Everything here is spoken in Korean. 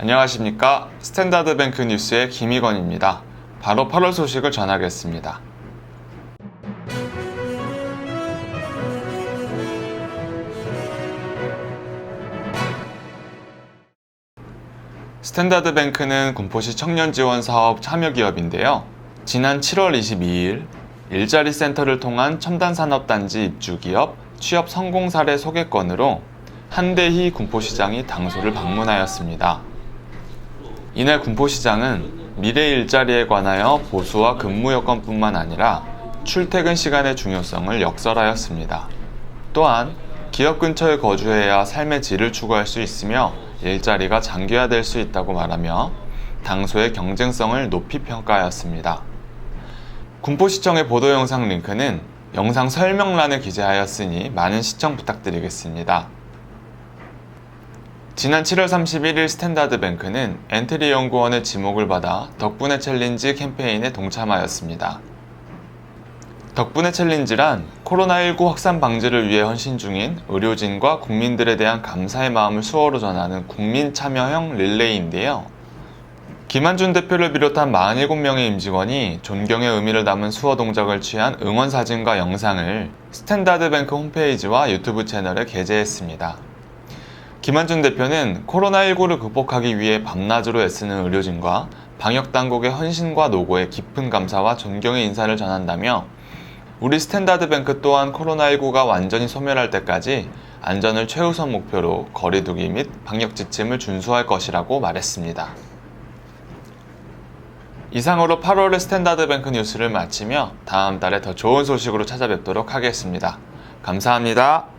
안녕하십니까. 스탠다드 뱅크 뉴스의 김희건입니다. 바로 8월 소식을 전하겠습니다. 스탠다드 뱅크는 군포시 청년 지원 사업 참여 기업인데요. 지난 7월 22일 일자리 센터를 통한 첨단 산업 단지 입주 기업 취업 성공 사례 소개권으로 한대희 군포시장이 당소를 방문하였습니다. 이날 군포시장은 미래 일자리에 관하여 보수와 근무 여건뿐만 아니라 출퇴근 시간의 중요성을 역설하였습니다. 또한 기업 근처에 거주해야 삶의 질을 추구할 수 있으며 일자리가 장기화될 수 있다고 말하며 당소의 경쟁성을 높이 평가하였습니다. 군포시청의 보도 영상 링크는 영상 설명란에 기재하였으니 많은 시청 부탁드리겠습니다. 지난 7월 31일 스탠다드 뱅크는 엔트리 연구원의 지목을 받아 덕분에 챌린지 캠페인에 동참하였습니다. 덕분에 챌린지란 코로나19 확산 방지를 위해 헌신 중인 의료진과 국민들에 대한 감사의 마음을 수어로 전하는 국민 참여형 릴레이인데요. 김한준 대표를 비롯한 47명의 임직원이 존경의 의미를 담은 수어 동작을 취한 응원 사진과 영상을 스탠다드 뱅크 홈페이지와 유튜브 채널에 게재했습니다. 김한준 대표는 코로나19를 극복하기 위해 밤낮으로 애쓰는 의료진과 방역당국의 헌신과 노고에 깊은 감사와 존경의 인사를 전한다며 우리 스탠다드 뱅크 또한 코로나19가 완전히 소멸할 때까지 안전을 최우선 목표로 거리두기 및 방역 지침을 준수할 것이라고 말했습니다. 이상으로 8월의 스탠다드 뱅크 뉴스를 마치며 다음 달에 더 좋은 소식으로 찾아뵙도록 하겠습니다. 감사합니다.